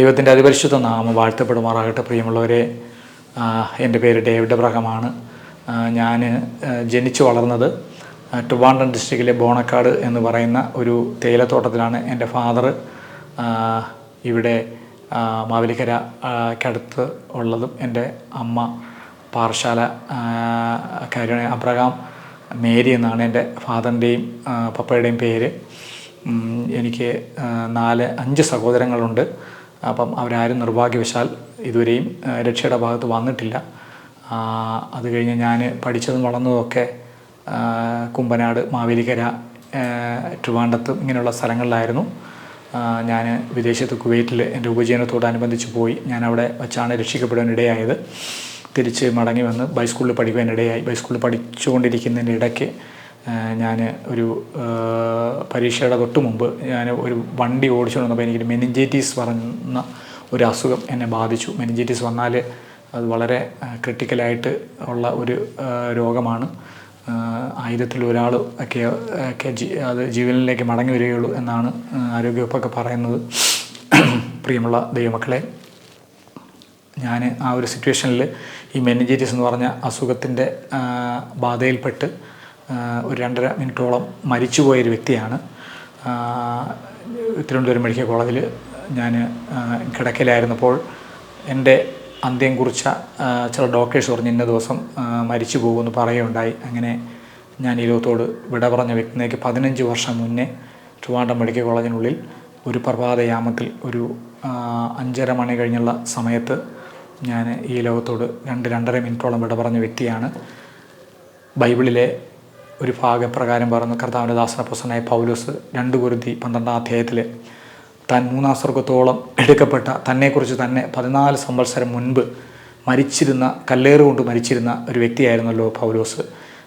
ദൈവത്തിന്റെ അതിപരിശുദ്ധ നാമം വാഴ്ത്തപ്പെടുമാറാകട്ടെ പ്രിയമുള്ളവരെ. എന്റെ പേര് ഡേവിഡ് അബ്രഹമാണ്. ഞാൻ ജനിച്ചു വളർന്നത് ട്രിവാൻഡ്രം ഡിസ്ട്രിക്റ്റിലെ ബോണക്കാട് എന്ന് പറയുന്ന ഒരു തേയിലത്തോട്ടത്തിലാണ് എന്റെ ഫാദർ ഇവിടെ മാവേലിക്കരക്കടുത്ത് മാവേലിക്കര ഉള്ളതും എന്റെ അമ്മ പാറശാല കാര്യമാണ് അബ്രഹാം മേരി എന്നാണ് എന്റെ ഫാദറിന്റെയും പപ്പയുടെയും പേര്. എനിക്ക് നാല് അഞ്ച് സഹോദരങ്ങളുണ്ട്. അപ്പം അവരാരും നിർഭാഗ്യവശാൽ ഇതുവരെയും രക്ഷയുടെ ഭാഗത്ത് വന്നിട്ടില്ല. അത് കഴിഞ്ഞ് ഞാൻ പഠിച്ചതും വളർന്നതൊക്കെ കുമ്പനാട് മാവേലിക്കര ട്രിവാണ്ടത്ത് ഇങ്ങനെയുള്ള സ്ഥലങ്ങളിലായിരുന്നു. ഞാൻ വിദേശത്ത് കുവൈറ്റിൽ എന്റെ ഉപജീവനത്തോടനുബന്ധിച്ച് പോയി. ഞാൻ അവിടെ വച്ചാണ് രക്ഷിക്കപ്പെടാനിടയായത് തിരിച്ച് മടങ്ങി വന്ന് ബൈസ്കൂളിൽ പഠിക്കാനിടയായി ബൈസ്കൂളിൽ പഠിച്ചുകൊണ്ടിരിക്കുന്നതിന്റെ ഇടയ്ക്ക് ഞാൻ ഒരു പരീക്ഷയുടെ തൊട്ട് മുമ്പ് ഞാൻ ഒരു വണ്ടി ഓടിച്ചുകൊണ്ട് വന്നപ്പോൾ എനിക്ക് മെനിഞ്ചേറ്റീസ് പറഞ്ഞ ഒരു അസുഖം എന്നെ ബാധിച്ചു. മെനിഞ്ചേറ്റീസ് വന്നാൽ അത് വളരെ ക്രിട്ടിക്കലായിട്ട് ഉള്ള ഒരു രോഗമാണ്. ആയിരത്തിൽ ഒരാൾ ഒക്കെ ഒക്കെ അത് ജീവനിലേക്ക് മടങ്ങി വരികയുള്ളൂ എന്നാണ് ആരോഗ്യവകുപ്പൊക്കെ പറയുന്നത്. പ്രിയമുള്ള ദൈവമക്കളെ ഞാൻ ആ ഒരു സിറ്റുവേഷനിൽ ഈ മെനിഞ്ചൈറ്റിസ് എന്ന് പറഞ്ഞ അസുഖത്തിന്റെ ബാധയിൽപ്പെട്ട് ഒരു രണ്ടര മിനിറ്റോളം മരിച്ചുപോയൊരു വ്യക്തിയാണ്. തിരുവനന്തപുരം മെഡിക്കൽ കോളേജിൽ ഞാൻ കിടക്കയിലായിരുന്നപ്പോൾ എന്റെ അന്ത്യം കുറിച്ച ചില ഡോക്ടേഴ്സ് പറഞ്ഞ് ഇന്ന ദിവസം മരിച്ചു പോകുമെന്ന് പറയുകയുണ്ടായി. അങ്ങനെ ഞാൻ ഈ ലോകത്തോട് വിട പറഞ്ഞ വ്യക്തിയിലേക്ക് പതിനഞ്ച് വർഷം മുന്നേ ട്രിവാൻഡ്രം മെഡിക്കൽ കോളേജിനുള്ളിൽ ഒരു പ്രഭാതയാമത്തിൽ ഒരു അഞ്ചര മണി കഴിഞ്ഞുള്ള സമയത്ത് ഞാൻ ഈ ലോകത്തോട് രണ്ട് രണ്ടര മിനിറ്റോളം വിട പറഞ്ഞ വ്യക്തിയാണ്. ബൈബിളിലെ ഒരു ഭാഗപ്രകാരം പറഞ്ഞു കർത്താവിന്റെ ദാസന പ്രസനായ പൗലോസ് രണ്ട് കുരുതി പന്ത്രണ്ടാം അധ്യായത്തിൽ താൻ മൂന്നാം സ്വർഗത്തോളം എടുക്കപ്പെട്ട തന്നെക്കുറിച്ച് തന്നെ പതിനാല് സംവത്സരം മുൻപ് മരിച്ചിരുന്ന കല്ലേറ് കൊണ്ട് മരിച്ചിരുന്ന ഒരു വ്യക്തിയായിരുന്നല്ലോ പൗലോസ്.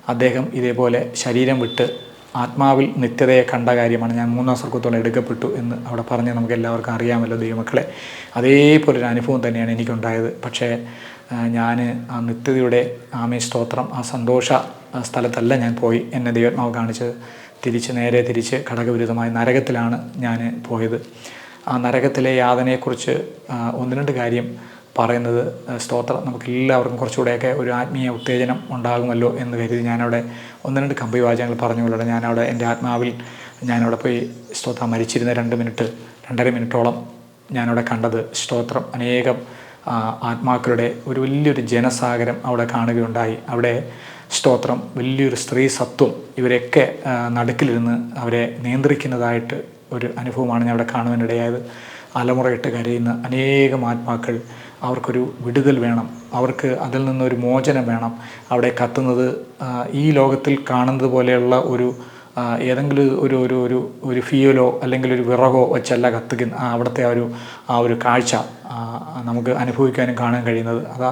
അദ്ദേഹം ഇതേപോലെ ശരീരം വിട്ട് ആത്മാവിൽ നിത്യതയെ കണ്ട കാര്യമാണ് ഞാൻ മൂന്നാം സ്വർഗത്തോളം എടുക്കപ്പെട്ടു എന്ന് അവിടെ പറഞ്ഞ് നമുക്ക് എല്ലാവർക്കും അറിയാമല്ലോ ദൈവമക്കളെ. അതേപോലെ ഒരു അനുഭവം തന്നെയാണ് എനിക്കുണ്ടായത്. പക്ഷേ ഞാൻ ആ നിത്യതയുടെ ആമേ സ്തോത്രം ആ സന്തോഷ സ്ഥലത്തല്ല ഞാൻ പോയി. എന്നെ ദൈവാത്മാവ് കാണിച്ചത് തിരിച്ച് നേരെ തിരിച്ച് ഘടകവിരുദ്ധമായ നരകത്തിലാണ് ഞാൻ പോയത്. ആ നരകത്തിലെ യാതനയെക്കുറിച്ച് ഒന്ന് രണ്ട് കാര്യം പറയുന്നത് സ്തോത്രം. നമുക്ക് എല്ലാവർക്കും കുറച്ചുകൂടെയൊക്കെ ഒരു ആത്മീയ ഉത്തേജനം ഉണ്ടാകുമല്ലോ എന്ന് കരുതി ഞാനവിടെ ഒന്ന് രണ്ട് കമ്പിവാചകങ്ങൾ പറഞ്ഞുകൊള്ളണം ഞാനവിടെ എന്റെ ആത്മാവിൽ ഞാനവിടെ പോയി സ്തോത്രം. മരിച്ചിരുന്ന രണ്ട് മിനിറ്റ് രണ്ടര മിനിറ്റോളം ഞാനവിടെ കണ്ടത് സ്തോത്രം. അനേകം ആത്മാക്കളുടെ ഒരു വലിയൊരു ജനസാഗരം അവിടെ കാണുകയുണ്ടായി. അവിടെ സ്തോത്രം. വലിയൊരു സ്ത്രീ സത്വം ഇവരെയൊക്കെ നടുക്കിലിരുന്ന് അവരെ നിയന്ത്രിക്കുന്നതായിട്ട് ഒരു അനുഭവമാണ് ഞാൻ അവിടെ കാണുവാനിടയായത് അലമുറയിട്ട് കരയുന്ന അനേകം ആത്മാക്കൾ അവർക്കൊരു വിടുതൽ വേണം. അവർക്ക് അതിൽ നിന്നൊരു മോചനം വേണം. അവിടെ കത്തുന്നത് ഈ ലോകത്തിൽ കാണുന്നത് പോലെയുള്ള ഒരു ഏതെങ്കിലും ഒരു ഒരു ഒരു ഒരു ഫിയലോ അല്ലെങ്കിൽ ഒരു വിറകോ വെച്ചല്ല കത്തുക അവിടുത്തെ ആ ഒരു ആ ഒരു കാഴ്ച നമുക്ക് അനുഭവിക്കാനും കാണാൻ കഴിയുന്നത്. അതാ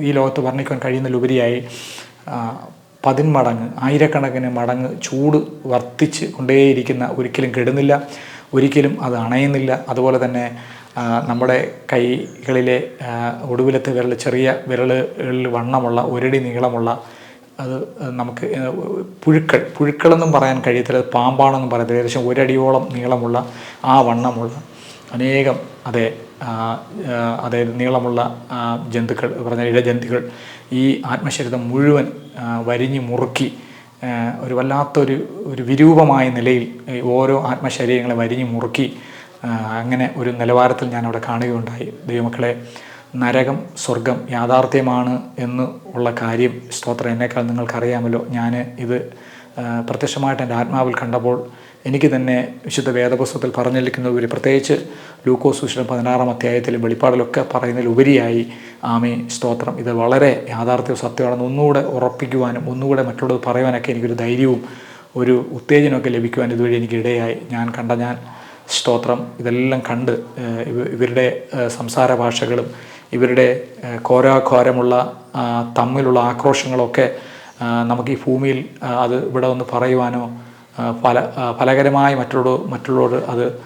ഈ ലോകത്ത് വർണിക്കാൻ കഴിയുന്നതിലുപരിയായി പതിന്മടങ്ങ് ആയിരക്കണക്കിന് മടങ്ങ് ചൂട് വർദ്ധിച്ച് കൊണ്ടേയിരിക്കുന്ന ഒരിക്കലും കെടുന്നില്ല ഒരിക്കലും അത് അണയുന്നില്ല. അതുപോലെ തന്നെ നമ്മുടെ കൈകളിലെ ഒടുവിലത്തെ വിരൽ ചെറിയ വിരലുകളിൽ വണ്ണമുള്ള ഒരടി നീളമുള്ള അത് നമുക്ക് പുഴുക്കൾ പുഴുക്കളെന്നും പറയാൻ കഴിയത്തില്ല പാമ്പാണെന്നും പറയത്തില്ല ഏകദേശം ഒരടിയോളം നീളമുള്ള ആ വണ്ണമുള്ള അനേകം അതെ അതായത് നീളമുള്ള ജന്തുക്കൾ പറഞ്ഞ ഇഴജന്തുക്കൾ ഈ ആത്മശരീരം മുഴുവൻ വരിഞ്ഞു മുറുക്കി ഒരു വല്ലാത്തൊരു ഒരു വിരൂപമായ നിലയിൽ ഓരോ ആത്മശരീരങ്ങളെ വരിഞ്ഞു മുറുക്കി അങ്ങനെ ഒരു നിലവാരത്തിൽ ഞാൻ അവിടെ കാണുകയുണ്ടായി. ദൈവമക്കളെ നരകം സ്വർഗം യാഥാർത്ഥ്യമാണ് എന്ന് ഉള്ള കാര്യം സ്തോത്രം എന്നേക്കാൾ നിങ്ങൾക്കറിയാമല്ലോ. ഞാൻ ഇത് പ്രത്യക്ഷമായിട്ട് എന്റെ ആത്മാവിൽ കണ്ടപ്പോൾ എനിക്ക് തന്നെ വിശുദ്ധ വേദപുസ്തകത്തിൽ പറഞ്ഞിരിക്കുന്ന ഒരു പ്രത്യേകിച്ച് ലൂക്കോസ് സുശീലം പതിനാറാം അധ്യായത്തിലും വെളിപ്പാടിലൊക്കെ പറയുന്നതിലുപരിയായി ആമേ സ്തോത്രം. ഇത് വളരെ യാഥാർത്ഥ്യവും സത്യമാണെന്ന് ഒന്നുകൂടെ ഉറപ്പിക്കുവാനും ഒന്നുകൂടെ മറ്റുള്ളത് പറയുവാനൊക്കെ എനിക്കൊരു ധൈര്യവും ഒരു ഉത്തേജനമൊക്കെ ലഭിക്കുവാൻ ഇതുവഴി എനിക്ക് ഇടയായി ഞാൻ കണ്ട ഞാൻ സ്തോത്രം. ഇതെല്ലാം കണ്ട് ഇവരുടെ സംസാര ഭാഷകളും ഇവരുടെ ഘോരാഘോരമുള്ള തമ്മിലുള്ള ആക്രോശങ്ങളൊക്കെ നമുക്ക് ഈ ഭൂമിയിൽ അത് ഇവിടെ ഒന്ന് പറയുവാനോ ഫല ഫലകരമായി മറ്റുള്ള മറ്റുള്ളവർ അത്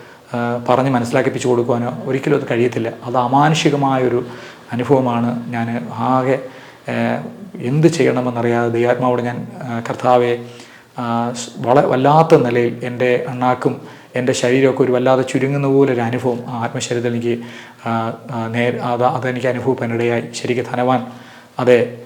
പറഞ്ഞ് മനസ്സിലാക്കിപ്പിച്ചു കൊടുക്കുവാനോ ഒരിക്കലും അത് കഴിയത്തില്ല. അത് അമാനുഷികമായൊരു അനുഭവമാണ് ഞാൻ ആകെ എന്ത് ചെയ്യണമെന്നറിയാതെ ദൈവാത്മാവോട് ഞാൻ കർത്താവെ വള വല്ലാത്ത നിലയിൽ എന്റെ അണ്ണാക്കും എന്റെ ശരീരമൊക്കെ ഒരു വല്ലാതെ ചുരുങ്ങുന്ന പോലെ ഒരു അനുഭവം ആ ആത്മശരീരത്തിൽ എനിക്ക് നേ അത് അതെനിക്ക് അനുഭവപ്പെടാനിടയായി ശരിക്കും ധനവാൻ അതെ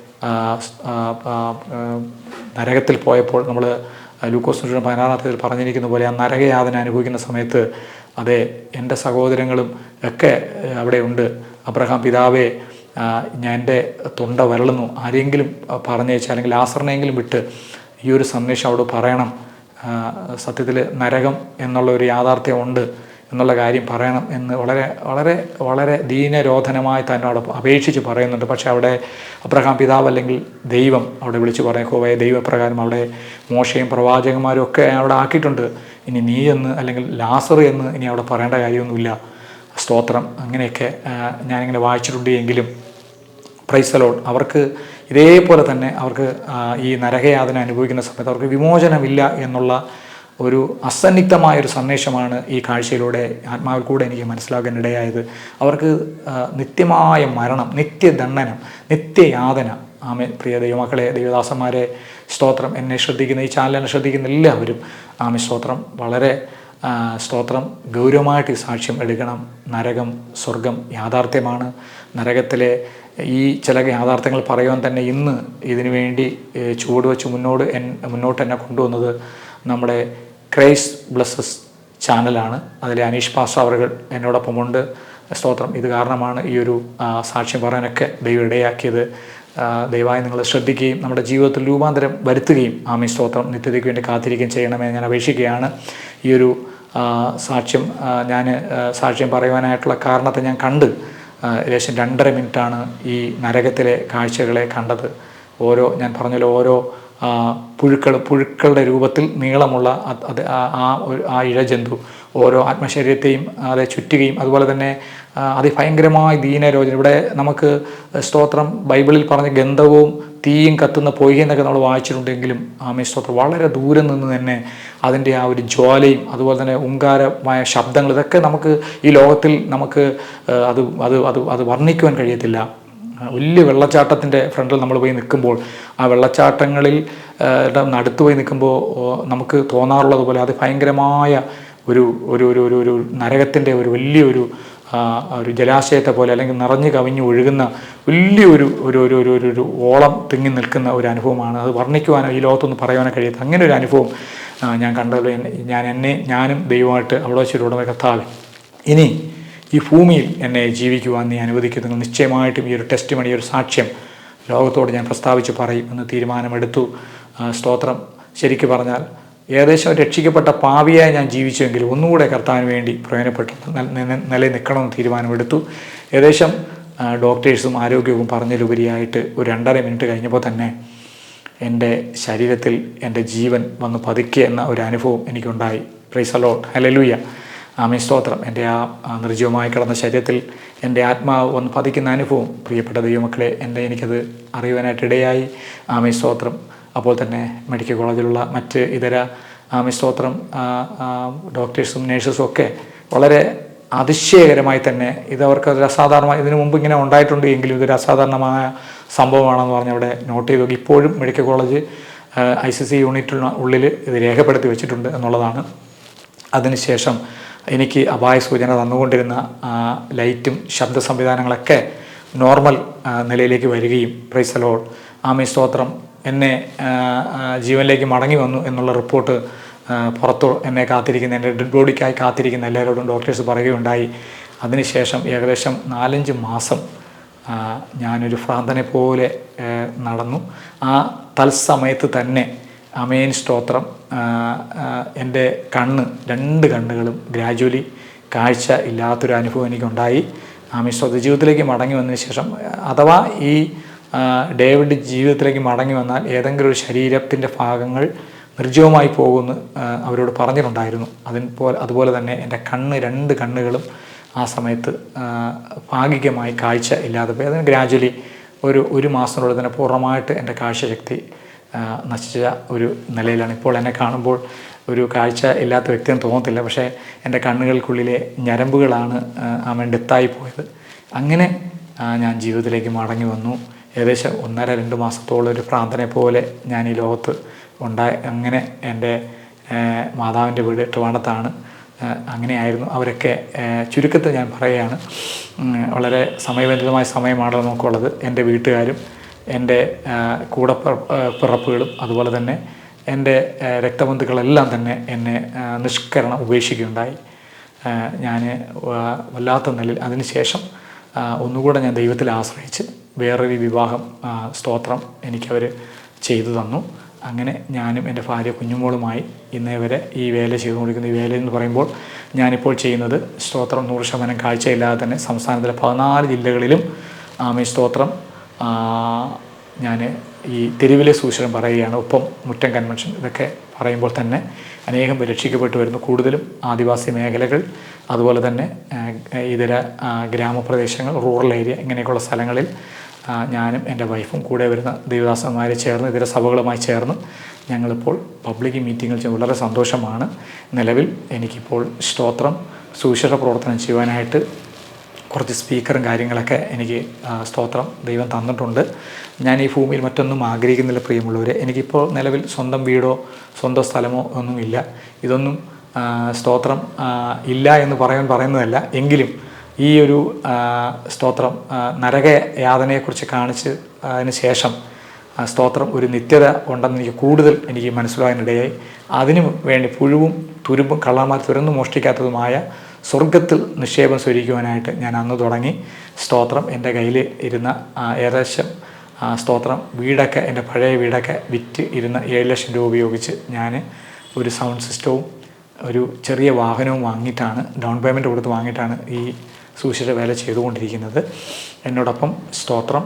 നരകത്തിൽ പോയപ്പോൾ നമ്മൾ ലൂക്കോസ് പതിനാറാമത്തിൽ പറഞ്ഞിരിക്കുന്ന പോലെ ആ നരകയാതന അനുഭവിക്കുന്ന സമയത്ത് അതെ എന്റെ സഹോദരങ്ങളും ഒക്കെ അവിടെ ഉണ്ട്. അബ്രഹാം പിതാവെ ഞാൻ എന്റെ തൊണ്ട വരളുന്നു. ആരെങ്കിലും പറഞ്ഞേച്ച് അല്ലെങ്കിൽ ആസറിനെങ്കിലും വിട്ട് ഈ ഒരു സന്ദേശം അവിടെ പറയണം. സത്യത്തിൽ നരകം എന്നുള്ള ഒരു യാഥാർത്ഥ്യം ഉണ്ട്. എന്നുള്ള കാര്യം പറയണം എന്ന് വളരെ വളരെ വളരെ ദീനരോധനമായി തന്നോട് അപേക്ഷിച്ച് പറയുന്നുണ്ട്. പക്ഷേ അവിടെ അബ്രഹാം പിതാവ് അല്ലെങ്കിൽ ദൈവം അവിടെ വിളിച്ച് പറയാൻ ഹോവയ ദൈവപ്രകാരം അവിടെ മോശയും പ്രവാചകന്മാരും ഒക്കെ അവിടെ ആക്കിയിട്ടുണ്ട്. ഇനി നീ എന്ന് അല്ലെങ്കിൽ ലാസർ എന്ന് ഇനി അവിടെ പറയേണ്ട കാര്യമൊന്നുമില്ല. സ്തോത്രം. അങ്ങനെയൊക്കെ ഞാനിങ്ങനെ വായിച്ചിട്ടുണ്ട് എങ്കിലും പ്രൈസലോൺ അവർക്ക് ഇതേപോലെ തന്നെ അവർക്ക് ഈ നരകയാതന അനുഭവിക്കുന്ന സമയത്ത് അവർക്ക് വിമോചനമില്ല എന്നുള്ള ഒരു അസന്നിഗ്ധമായ ഒരു സന്ദേശമാണ് ഈ കാഴ്ചയിലൂടെ ആത്മാവിൽ കൂടെ എനിക്ക് മനസ്സിലാക്കാൻ ഇടയായത്. അവർക്ക് നിത്യമായ മരണം നിത്യദണ്ഡനം നിത്യയാതന. ആമേ പ്രിയ ദൈവമക്കളെ ദൈവദാസന്മാരെ സ്തോത്രം. എന്നെ ശ്രദ്ധിക്കുന്ന ഈ ചാനലിനെ ശ്രദ്ധിക്കുന്ന എല്ലാവരും ആമേ സ്തോത്രം. വളരെ സ്തോത്രം. ഗൗരവമായിട്ട് സാക്ഷ്യം എടുക്കണം. നരകം സ്വർഗം യാഥാർത്ഥ്യമാണ്. നരകത്തിലെ ഈ ചില യാഥാർത്ഥ്യങ്ങൾ പറയുവാൻ തന്നെ ഇന്ന് ഇതിനു വേണ്ടി ചുവട് വെച്ച് മുന്നോട്ട് എൻ മുന്നോട്ട് എന്നെ കൊണ്ടുവന്നത് നമ്മുടെ ക്രൈസ് ബ്ലസ്സസ് ചാനലാണ്. അതിലെ അനീഷ് പാസ അവർ എന്നോടൊപ്പമുണ്ട് സ്തോത്രം. ഇത് കാരണമാണ് ഈ ഒരു സാക്ഷ്യം പറയാനൊക്കെ ദൈവം ഇടയാക്കിയത്. ദയവായി നിങ്ങൾ ശ്രദ്ധിക്കുകയും നമ്മുടെ ജീവിതത്തിൽ രൂപാന്തരം വരുത്തുകയും ആമി സ്തോത്രം. നിത്യതയ്ക്ക് വേണ്ടി കാത്തിരിക്കുകയും ചെയ്യണമെന്ന് ഞാൻ അപേക്ഷിക്കുകയാണ്. ഈ ഒരു സാക്ഷ്യം ഞാൻ സാക്ഷ്യം പറയുവാനായിട്ടുള്ള കാരണത്തെ ഞാൻ കണ്ട് ഏകദേശം രണ്ടര മിനിറ്റാണ് ഈ നരകത്തിലെ കാഴ്ചകളെ കണ്ടത്. ഓരോ ഞാൻ പറഞ്ഞല്ലോ ഓരോ പുഴുക്കൾ പുഴുക്കളുടെ രൂപത്തിൽ നീളമുള്ള അത് ആ- ആ ഇഴജന്തു ഓരോ ആത്മശരീരത്തെയും അതെ ചുറ്റുകയും അതുപോലെ തന്നെ അതിഭയങ്കരമായ ദീനരോചന. ഇവിടെ നമുക്ക് സ്തോത്രം ബൈബിളിൽ പറഞ്ഞ ഗന്ധവും തീയും കത്തുന്ന പൊയ്യെന്നൊക്കെ നമ്മൾ വായിച്ചിട്ടുണ്ടെങ്കിലും ആമേ സ്തോത്രം. വളരെ ദൂരെ നിന്ന് തന്നെ അതിന്റെ ആ ഒരു ജ്വാലയും അതുപോലെ തന്നെ ഉങ്കാരമായ ശബ്ദങ്ങൾ ഇതൊക്കെ നമുക്ക് ഈ ലോകത്തിൽ നമുക്ക് അത് അത് അത് അത് വർണിക്കുവാൻ കഴിയത്തില്ല. വലിയ വെള്ളച്ചാട്ടത്തിന്റെ ഫ്രണ്ടിൽ നമ്മൾ പോയി നിൽക്കുമ്പോൾ ആ വെള്ളച്ചാട്ടങ്ങളിൽ നടുത്ത് പോയി നിൽക്കുമ്പോൾ നമുക്ക് തോന്നാറുള്ളതുപോലെ അത് ഭയങ്കരമായ ഒരു ഒരു ഒരു ഒരു ഒരു നരകത്തിന്റെ ഒരു വലിയൊരു ഒരു ജലാശയത്തെ പോലെ അല്ലെങ്കിൽ നിറഞ്ഞു കവിഞ്ഞ് ഒഴുകുന്ന വലിയൊരു ഒരു ഒരു ഒരു ഒരു ഒരു ഓളം തിങ്ങി നിൽക്കുന്ന ഒരു അനുഭവമാണ്. അത് വർണിക്കുവാനോ ഈ ലോകത്തൊന്നും പറയുവാനോ കഴിയാത്ത അങ്ങനെ ഒരു അനുഭവം ഞാൻ കണ്ടത് ഞാൻ എന്നെ ഞാനും ദൈവമായിട്ട് അവിടെ വെച്ചൊരു കർത്താവ്. ഇനി ഈ ഭൂമിയിൽ എന്നെ ജീവിക്കുവാൻ നീ അനുവദിക്കുന്നു. നിശ്ചയമായിട്ടും ഈ ഒരു ടെസ്റ്റ് മണി ഒരു സാക്ഷ്യം ലോകത്തോട് ഞാൻ പ്രസ്താവിച്ച് പറയും എന്ന് തീരുമാനമെടുത്തു. സ്തോത്രം. ശരിക്കു പറഞ്ഞാൽ ഏകദേശം രക്ഷിക്കപ്പെട്ട പാവിയായി ഞാൻ ജീവിച്ചുവെങ്കിൽ ഒന്നുകൂടെ കർത്താവിന് വേണ്ടി പ്രയോജനപ്പെട്ടു നിലയിൽ നിൽക്കണമെന്ന് തീരുമാനമെടുത്തു. ഏകദേശം ഡോക്ടേഴ്സും ആരോഗ്യവും പറഞ്ഞതിലുപരിയായിട്ട് ഒരു രണ്ടര മിനിറ്റ് കഴിഞ്ഞപ്പോൾ തന്നെ എന്റെ ശരീരത്തിൽ എന്റെ ജീവൻ വന്ന് പതുക്കിയ എന്ന ഒരു അനുഭവം എനിക്കുണ്ടായി. പ്രൈസ് അലോട്ട് ഹലലൂയ ആമേ സ്തോത്രം. എന്റെ ആ നിർജീവമായി കിടന്ന ശരീരത്തിൽ എന്റെ ആത്മാവ് വന്ന് പതിക്കുന്ന അനുഭവം പ്രിയപ്പെട്ട ദൈവമക്കളെ എന്റെ എനിക്കത് അറിയുവാനായിട്ട് ഇടയായി ആമേ സ്തോത്രം. അപ്പോൾ തന്നെ മെഡിക്കൽ കോളേജിലുള്ള മറ്റ് ഇതര ആമേ സ്തോത്രം ഡോക്ടേഴ്സും നേഴ്സസും ഒക്കെ വളരെ അതിശയകരമായി തന്നെ ഇത് അവർക്ക് ഒരു അസാധാരണമായി ഇതിനു മുമ്പ് ഇങ്ങനെ ഉണ്ടായിട്ടുണ്ട് എങ്കിലും ഇതൊരു അസാധാരണമായ സംഭവമാണെന്ന് പറഞ്ഞ് അവിടെ നോട്ട് ചെയ്തു ഇപ്പോഴും medical college I C C യൂണിറ്റിന് ഉള്ളിൽ ഇത് രേഖപ്പെടുത്തി വെച്ചിട്ടുണ്ട് എന്നുള്ളതാണ്. അതിനുശേഷം എനിക്ക് അപായ സൂചന തന്നുകൊണ്ടിരുന്ന ലൈറ്റും ശബ്ദ സംവിധാനങ്ങളൊക്കെ നോർമൽ നിലയിലേക്ക് വരികയും പ്രൈസലോൾ ആമി സ്തോത്രം. എന്നെ ജീവനിലേക്ക് മടങ്ങി വന്നു എന്നുള്ള റിപ്പോർട്ട് പുറത്തു എന്നെ കാത്തിരിക്കുന്ന എന്റെ ഡെഡ് ബോഡിക്കായി കാത്തിരിക്കുന്ന എല്ലാവരോടും ഡോക്ടേഴ്സ് പറയുകയുണ്ടായി. അതിനുശേഷം ഏകദേശം നാലഞ്ച് മാസം ഞാനൊരു ഭ്രാന്തനെ പോലെ നടന്നു. ആ തത്സമയത്ത് തന്നെ അമേൻ സ്തോത്രം. എന്റെ കണ്ണ് രണ്ട് കണ്ണുകളും ഗ്രാജുവലി കാഴ്ച ഇല്ലാത്തൊരു അനുഭവം എനിക്കുണ്ടായി. ആമീൻ സ്തോത്ര. ജീവിതത്തിലേക്ക് മടങ്ങി വന്നതിന് ശേഷം അഥവാ ഈ ഡേവിഡ് ജീവിതത്തിലേക്ക് മടങ്ങി വന്നാൽ ഏതെങ്കിലും ഒരു ശരീരത്തിന്റെ ഭാഗങ്ങൾ നിർജീവമായി പോകുമെന്ന് അവരോട് പറഞ്ഞിട്ടുണ്ടായിരുന്നു. അതിന് പോലെ അതുപോലെ തന്നെ എന്റെ കണ്ണ് രണ്ട് കണ്ണുകളും ആ സമയത്ത് ഭാഗികമായി കാഴ്ച ഇല്ലാതെ പോയി. അതിന് ഗ്രാജുവലി ഒരു ഒരു മാസത്തിനുള്ളിൽ തന്നെ പൂർണമായിട്ട് എന്റെ കാഴ്ചശക്തി നശിച്ച ഒരു നിലയിലാണ്. ഇപ്പോൾ എന്നെ കാണുമ്പോൾ ഒരു കാഴ്ച ഇല്ലാത്ത വ്യക്തിയെന്ന് തോന്നത്തില്ല. പക്ഷേ എന്റെ കണ്ണുകൾക്കുള്ളിലെ ഞരമ്പുകളാണ് അവൻ ഡെത്തായി പോയത്. അങ്ങനെ ഞാൻ ജീവിതത്തിലേക്ക് മടങ്ങി വന്നു. ഏകദേശം ഒന്നര രണ്ട് മാസത്തോളം ഒരു പ്രാർത്ഥനയെ പോലെ ഞാൻ ഈ ലോകത്ത് ഉണ്ടായി. അങ്ങനെ എന്റെ മാതാവിന്റെ വീട് ട്രിവാണ്ടത്താണ് അങ്ങനെയായിരുന്നു അവരൊക്കെ ചുരുക്കത്തിൽ ഞാൻ പറയുകയാണ്. വളരെ സമയബന്ധിതമായ സമയമാണല്ലോ നമുക്കുള്ളത് എന്റെ വീട്ടുകാരും എന്റെ കൂടെ പിറപ്പുകളും അതുപോലെ തന്നെ എന്റെ രക്തബന്ധുക്കളെല്ലാം തന്നെ എന്നെ നിഷ്കരണം ഉപേക്ഷിക്കുകയുണ്ടായി. ഞാൻ വല്ലാത്ത നിലയിൽ അതിനുശേഷം ഒന്നുകൂടെ ഞാൻ ദൈവത്തിൽ ആശ്രയിച്ച് വേറൊരു വിവാഹം സ്തോത്രം എനിക്കവർ ചെയ്തു തന്നു. അങ്ങനെ ഞാനും എന്റെ ഭാര്യ കുഞ്ഞുമോളുമായി ഇന്നേ വരെ ഈ വേല ചെയ്തുകൊണ്ടിരിക്കുന്ന. ഈ വേല എന്ന് പറയുമ്പോൾ ഞാനിപ്പോൾ ചെയ്യുന്നത് സ്തോത്രം നൂറ് ശതമാനം കാഴ്ചയില്ലാതെ തന്നെ സംസ്ഥാനത്തിലെ പതിനാല് ജില്ലകളിലും ആമേ സ്തോത്രം ഞാൻ ഈ തെരുവിലെ സൂചനം പറയുകയാണ്. ഒപ്പം മുറ്റം കൺവെൻഷൻ ഇതൊക്കെ പറയുമ്പോൾ തന്നെ അനേകം രക്ഷിക്കപ്പെട്ടു വരുന്നു. കൂടുതലും ആദിവാസി മേഖലകൾ അതുപോലെ തന്നെ ഇതര ഗ്രാമപ്രദേശങ്ങൾ റൂറൽ ഏരിയ ഇങ്ങനെയൊക്കെയുള്ള സ്ഥലങ്ങളിൽ ഞാനും എന്റെ വൈഫും കൂടെ വരുന്ന ദേവദാസന്മാരെ ചേർന്ന് ഇതര സഭകളുമായി ചേർന്ന് ഞങ്ങളിപ്പോൾ പബ്ലിക് മീറ്റിങ്ങിൽ ചെയ്ത് വളരെ സന്തോഷമാണ്. നിലവിൽ എനിക്കിപ്പോൾ സ്തോത്രം സുവിശേഷ പ്രവർത്തനം ചെയ്യുവാനായിട്ട് കുറച്ച് സ്പീക്കറും കാര്യങ്ങളൊക്കെ എനിക്ക് സ്തോത്രം ദൈവം തന്നിട്ടുണ്ട്. ഞാൻ ഈ ഭൂമിയിൽ മറ്റൊന്നും ആഗ്രഹിക്കുന്നില്ല പ്രിയമുള്ളവർ എനിക്കിപ്പോൾ നിലവിൽ സ്വന്തം വീടോ സ്വന്തം സ്ഥലമോ ഒന്നുമില്ല. ഇതൊന്നും സ്തോത്രം ഇല്ല എന്ന് പറയാൻ പറയുന്നതല്ല. എങ്കിലും ഈ ഒരു സ്തോത്രം നരക യാതനയെക്കുറിച്ച് കാണിച്ച് അതിന് ശേഷം സ്തോത്രം ഒരു നിത്യത ഉണ്ടെന്ന് എനിക്ക് കൂടുതൽ എനിക്ക് മനസ്സിലാകാനിടയായി അതിനു വേണ്ടി പുഴുവും തുരുമ്പും കള്ളന്മാർ തുരന്നു മോഷ്ടിക്കാത്തതുമായ സ്വർഗത്തിൽ നിക്ഷേപം സ്വീകരിക്കുവാനായിട്ട് ഞാൻ അന്ന് തുടങ്ങി. സ്തോത്രം എന്റെ കയ്യിൽ ഇരുന്ന ഏകദേശം സ്തോത്രം വീടൊക്കെ എന്റെ പഴയ വീടൊക്കെ വിറ്റ് ഇരുന്ന ഏഴ് ലക്ഷം രൂപ ഉപയോഗിച്ച് ഞാൻ ഒരു സൗണ്ട് സിസ്റ്റവും ഒരു ചെറിയ വാഹനവും വാങ്ങിയിട്ടാണ് ഡൗൺ പേയ്മെന്റ് കൊടുത്ത് വാങ്ങിയിട്ടാണ് ഈ സൂക്ഷിച്ച വേല ചെയ്തുകൊണ്ടിരിക്കുന്നത്. എന്നോടൊപ്പം സ്തോത്രം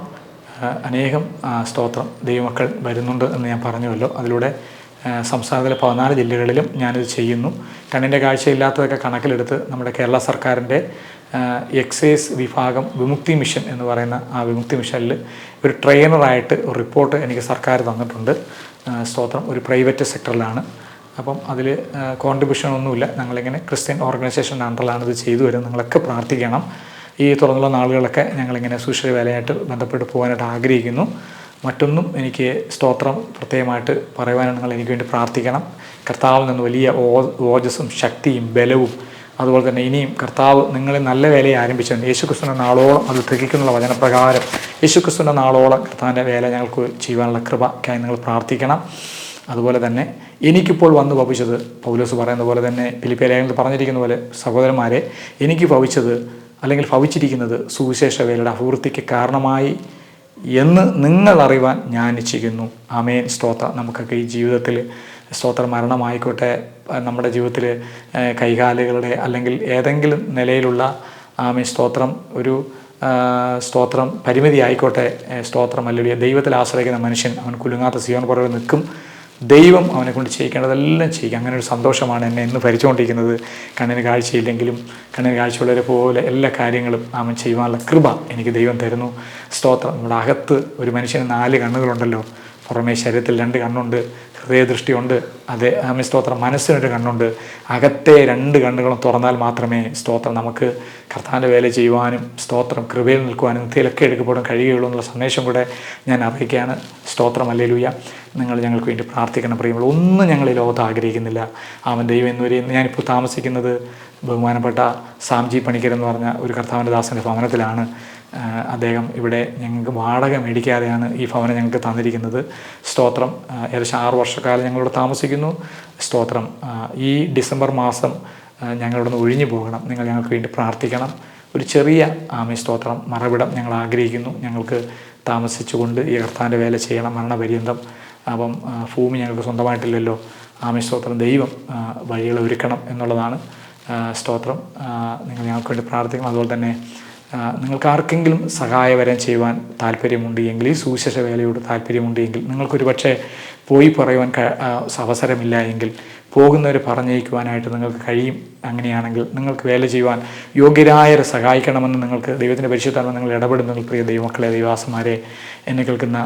അനേകം സ്തോത്രം ദൈവമക്കൾ വരുന്നുണ്ട് എന്ന് ഞാൻ പറഞ്ഞുവല്ലോ. അതിലൂടെ സംസ്ഥാനത്തിലെ പതിനാല് ജില്ലകളിലും ഞാനിത് ചെയ്യുന്നു. കണ്ണിന്റെ കാഴ്ചയില്ലാത്തതൊക്കെ കണക്കിലെടുത്ത് നമ്മുടെ കേരള സർക്കാരിന്റെ എക്സൈസ് വിഭാഗം വിമുക്തി മിഷൻ എന്ന് പറയുന്ന ആ വിമുക്തി മിഷനിൽ ഒരു ട്രെയിനറായിട്ട് ഒരു റിപ്പോർട്ട് എനിക്ക് സർക്കാർ തന്നിട്ടുണ്ട്. സ്തോത്രം ഒരു പ്രൈവറ്റ് സെക്ടറിലാണ്. അപ്പം അതിൽ കോൺട്രിബ്യൂഷൻ ഒന്നുമില്ല. ഞങ്ങളിങ്ങനെ ക്രിസ്ത്യൻ ഓർഗനൈസേഷന്റെ അണ്ടറിലാണ് ഇത് ചെയ്തു വരുന്നത്. നിങ്ങളൊക്കെ പ്രാർത്ഥിക്കണം. ഈ തുറന്നുള്ള നാളുകളൊക്കെ ഞങ്ങളിങ്ങനെ സുശ്രീ വേലയായിട്ട് ബന്ധപ്പെട്ട് പോകാനായിട്ട് ആഗ്രഹിക്കുന്നു. മറ്റൊന്നും എനിക്ക് സ്തോത്രം പ്രത്യേകമായിട്ട് പറയുവാനാണ് നിങ്ങൾ എനിക്ക് വേണ്ടി പ്രാർത്ഥിക്കണം. കർത്താവിൽ നിന്ന് വലിയ ഓജസ്സും ശക്തിയും ബലവും അതുപോലെ തന്നെ ഇനിയും കർത്താവ് നിങ്ങളെ നല്ല വേലയെ ആരംഭിച്ചിട്ടുണ്ട് യേശുക്രിസ്തുവിന്റെ നാളോളം അത് തികയ്ക്കുന്നുള്ള വചനപ്രകാരം യേശുക്രിസ്തുവിന്റെ നാളോളം കർത്താവിന്റെ വേല ഞങ്ങൾക്ക് ചെയ്യുവാനുള്ള കൃപക്കായി നിങ്ങൾ പ്രാർത്ഥിക്കണം. അതുപോലെ തന്നെ എനിക്കിപ്പോൾ വന്നു ഭവിച്ചത് പൗലോസ് പറയുന്ന പോലെ തന്നെ ഫിലിപ്പിയ ലേഖനത്തിൽ പറഞ്ഞിരിക്കുന്ന പോലെ സഹോദരന്മാരെ എനിക്ക് ഭവിച്ചത് അല്ലെങ്കിൽ ഭവിച്ചിരിക്കുന്നത് സുവിശേഷ വേലയുടെ അഭിവൃദ്ധിക്ക് കാരണമായി എന്ന് നിങ്ങൾ അറിവാൻ ഞാൻ ഇച്ഛിക്കുന്നു ആമേൻ. സ്തോത്ര നമുക്കൊക്കെ ഈ ജീവിതത്തിൽ സ്തോത്ര മരണമായിക്കോട്ടെ. നമ്മുടെ ജീവിതത്തിൽ കൈകാലുകളുടെ അല്ലെങ്കിൽ ഏതെങ്കിലും നിലയിലുള്ള ആമേ സ്തോത്രം ഒരു സ്തോത്രം പരിമിതി ആയിക്കോട്ടെ സ്തോത്രം അല്ലെങ്കിൽ ദൈവത്തിൽ ആശ്രയിക്കുന്ന മനുഷ്യൻ അവൻ കുലുങ്ങാത്ത സിയോൻ പുറകെ നിൽക്കും. ദൈവം അവനെ കൊണ്ട് ചെയ്യിക്കേണ്ടതെല്ലാം ചെയ്യും. അങ്ങനെ ഒരു സന്തോഷമാണ് എന്നെ ഇന്ന് ഭരിച്ചുകൊണ്ടിരിക്കുന്നത്. കണ്ണിന് കാഴ്ചയില്ലെങ്കിലും കണ്ണിന് കാഴ്ചയുള്ളവരെ പോലെ എല്ലാ കാര്യങ്ങളും അവൻ ചെയ്യുവാനുള്ള കൃപ എനിക്ക് ദൈവം തരുന്നു. സ്തോത്രം. നമ്മുടെ അകത്ത് ഒരു മനുഷ്യന് നാല് കണ്ണുകളുണ്ടല്ലോ. പുറമേ ശരീരത്തിൽ രണ്ട് കണ്ണുണ്ട് ഹൃദയദൃഷ്ടിയുണ്ട് അതെ ആമി സ്തോത്രം മനസ്സിനൊരു കണ്ണുണ്ട്. അകത്തെ രണ്ട് കണ്ണുകളും തുറന്നാൽ മാത്രമേ സ്തോത്രം നമുക്ക് കർത്താവിന്റെ വേല ചെയ്യുവാനും സ്തോത്രം കൃപയിൽ നിൽക്കുവാനും നിത്യയിലൊക്കെ എടുക്കപ്പെടാൻ കഴിയുകയുള്ളൂ എന്നുള്ള സന്ദേശം കൂടെ ഞാൻ അറിയിക്കുകയാണ്. സ്തോത്രം അല്ലേലൂയ നിങ്ങൾ ഞങ്ങൾക്ക് വേണ്ടി പ്രാർത്ഥിക്കണം പ്രിയമുള്ള. ഒന്നും ഞങ്ങൾ ഈ ലോകത്ത് ആഗ്രഹിക്കുന്നില്ല. അവൻ ദൈവം എന്നുവരെ ഞാനിപ്പോൾ താമസിക്കുന്നത് ബഹുമാനപ്പെട്ട സാംജി പണിക്കർ എന്ന് പറഞ്ഞ ഒരു കർത്താവിന്റെ ദാസന്റെ ഭവനത്തിലാണ്. അദ്ദേഹം ഇവിടെ ഞങ്ങൾക്ക് വാടക മേടിക്കാതെയാണ് ഈ ഭവനം ഞങ്ങൾക്ക് തന്നിരിക്കുന്നത്. സ്തോത്രം. ഏകദേശം ആറ് വർഷക്കാലം ഞങ്ങളിവിടെ താമസിക്കുന്നു. സ്തോത്രം. ഈ ഡിസംബർ മാസം ഞങ്ങളിവിടെ നിന്ന് ഒഴിഞ്ഞു പോകണം. നിങ്ങൾ ഞങ്ങൾക്ക് വേണ്ടി പ്രാർത്ഥിക്കണം. ഒരു ചെറിയ ആമി സ്തോത്രം. മറവിടം ഞങ്ങൾ ആഗ്രഹിക്കുന്നു. ഞങ്ങൾക്ക് താമസിച്ചുകൊണ്ട് ഈ കർത്താന്റെ വേല ചെയ്യണം. മരണപര്യന്തം. അപ്പം ഭൂമി ഞങ്ങൾക്ക് സ്വന്തമായിട്ടില്ലല്ലോ. ആമി സ്തോത്രം ദൈവം വഴികൾ ഒരുക്കണം എന്നുള്ളതാണ് സ്തോത്രം. നിങ്ങൾ ഞങ്ങൾക്ക് വേണ്ടി പ്രാർത്ഥിക്കണം. അതുപോലെ തന്നെ നിങ്ങൾക്ക് ആർക്കെങ്കിലും സഹായവരം ചെയ്യുവാൻ താല്പര്യമുണ്ട് എങ്കിൽ ഈ സുവിശേഷ വേലയോട് താല്പര്യമുണ്ട് എങ്കിൽ നിങ്ങൾക്കൊരു പക്ഷേ പോയി പറയുവാൻ അവസരമില്ല എങ്കിൽ പോകുന്നവർ പറഞ്ഞയക്കുവാനായിട്ട് നിങ്ങൾക്ക് കഴിയും അങ്ങനെയാണെങ്കിൽ നിങ്ങൾക്ക് വേല ചെയ്യുവാൻ യോഗ്യരായവരെ സഹായിക്കണമെന്ന് നിങ്ങൾക്ക് ദൈവത്തിന്റെ പരിശുദ്ധമാണ് നിങ്ങൾ ഇടപെടുന്ന പ്രിയ ദൈവമക്കളെ ദൈവാസന്മാരെ എന്നെ കേൾക്കുന്ന